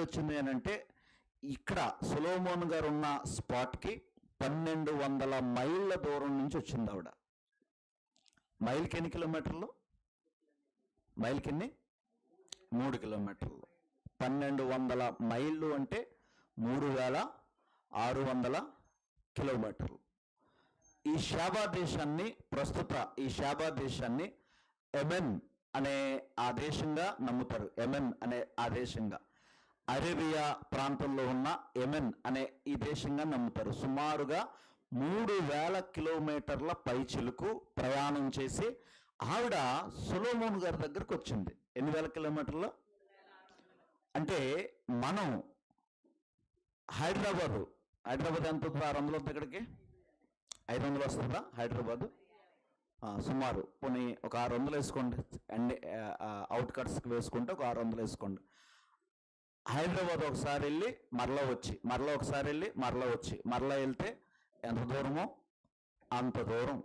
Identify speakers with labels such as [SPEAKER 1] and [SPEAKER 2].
[SPEAKER 1] వచ్చింది అని అంటే ఇక్కడ సులోమోన్ గారు ఉన్న స్పాట్కి పన్నెండు వందల మైళ్ళ దూరం నుంచి వచ్చింది ఆవిడ. మైల్కి ఎన్ని కిలోమీటర్లు? మైల్కి ఎన్ని? మూడు కిలోమీటర్లు. పన్నెండు వందల మైళ్ళు అంటే మూడు వేల ఆరు వందల కిలోమీటర్లు. ఈ షాబా దేశాన్ని ప్రస్తుత ఈ షాబా దేశాన్ని ఎమెన్ అనే ఆ దేశంగా నమ్ముతారు. ఎమెన్ అనే ఆ దేశంగా అరేబియా ప్రాంతంలో ఉన్న ఎమెన్ అనే ఈ దేశంగా నమ్ముతారు. సుమారుగా మూడు వేల కిలోమీటర్ల పైచిలుకు ప్రయాణం చేసి ఆవిడ సులోమోన్ గారి దగ్గరకు వచ్చింది. ఎన్ని వేల కిలోమీటర్లు? అంటే మనం హైదరాబాదు. హైదరాబాద్ ఎంత ప్రారంభంలో ఆరు వందలు ఇక్కడికి? ఐదు వందలు వస్తుందా హైదరాబాదు? సుమారు. పోనీ ఒక ఆరు వందలు వేసుకోండి. అండ్ అవుట్ కట్స్కి వేసుకుంటే ఒక ఆరు వందలు వేసుకోండి. హైదరాబాద్ ఒకసారి వెళ్ళి మరలా వచ్చి మరలా ఒకసారి వెళ్ళి మరలా వచ్చి మరలా వెళ్తే ఎంత దూరమో? అంత దూరం.